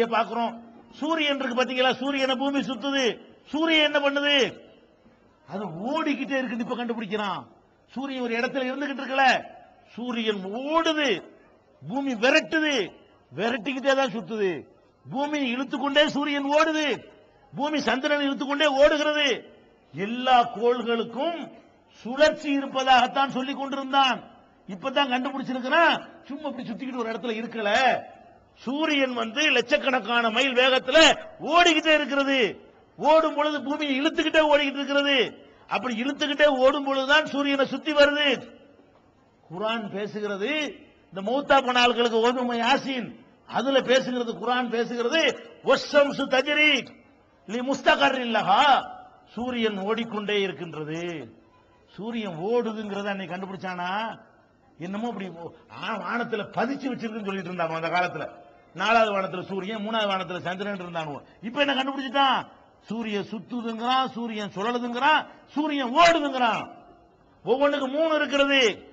சக்தியை பார்க்கிறோம். சூரியன் இருக்கு பாத்தீங்களா சூரியனை பூமி சுத்துது. சூரியன் என்ன பண்ணுது? அது ஓடிக்கிட்டே இருக்குது. இப்ப கண்டுபிடிக்கிறான். சூரியன் ஒரு இடத்துல இருந்துகிட்டு இருக்கல. சூரியன் ஓடுது. பூமி விரட்டுது. விரட்டிக்கிட்டே தான் சுத்துது. பூமி இழுத்துக்கொண்டே சூரியன் ஓடுது. பூமி சந்திரன் இழுத்துக்கொண்டே ஓடுகிறது. எல்லா கோள்களுக்கும் சுழற்சி இருப்பதாகத்தான் சொல்லிக் கொண்டிருந்தான். இப்பதான் கண்டுபிடிச்சிருக்கிறான். சும்மா இப்படி சுத்திக்கிட்டு ஒரு இடத்துல இருக்கல. சூரியன் வந்து லட்சக்கணக்கான மைல் வேகத்துல ஓடிக்கிட்டே இருக்கிறது. ஓடும் பொழுது பூமியை இழுத்துக்கிட்டே ஓடிக்கிட்டு இருக்கிறது. அப்படி இழுத்துக்கிட்டே ஓடும் பொழுதுதான் சூரியனை சுத்தி வருது. குரான் பேசுகிறது. இந்த மௌத்தா பண ஆள்களுக்கு ஓதுமை யாசின் அதுல பேசுகிறது குரான் பேசுகிறது. ஒஷம்சு தஜரி லி முஸ்தகர் இல்லஹா சூரியன் ஓடிக்கொண்டே இருக்கின்றது. சூரியன் ஓடுதுங்கிறத அன்னைக்கு கண்டுபிடிச்சானா? என்னமோ அப்படி வானத்துல பதிச்சு வச்சிருக்குன்னு சொல்லிட்டு இருந்தாங்க அந்த காலத்துல? நாலாவது வானத்துல சூரியன் மூணாவது வானத்துல சந்திரன் இருந்தானுவோ. இப்ப என்ன கண்டுபிடிச்சிட்டான்? சூரியன் சுத்துதுங்கிறான் சூரியன் சுழலுதுங்கிறான் சூரியன் ஓடுதுங்கிறான். ஒவ்வொன்றுக்கு மூணு இருக்கிறது.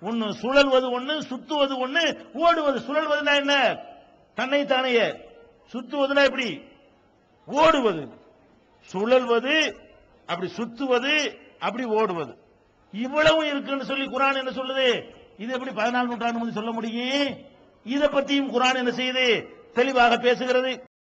ஒன்னு சுழல்வது ஒண்ணு சுத்துவது ஒண்ணு ஓடுவது. சுழல்வதுனா என்ன? தன்னை தானையே சுத்துவதுனா எப்படி? ஓடுவது. சுழல்வது அப்படி சுத்துவது அப்படி ஓடுவது. இவ்வளவு இருக்குன்னு சொல்லி குரான் என்ன சொல்லுது? இது எப்படி பதினாலு நூற்றாண்டு சொல்ல முடியும்? இதை பத்தியும் குரான் என்ன செய்யுது? தெளிவாக பேசுகிறது.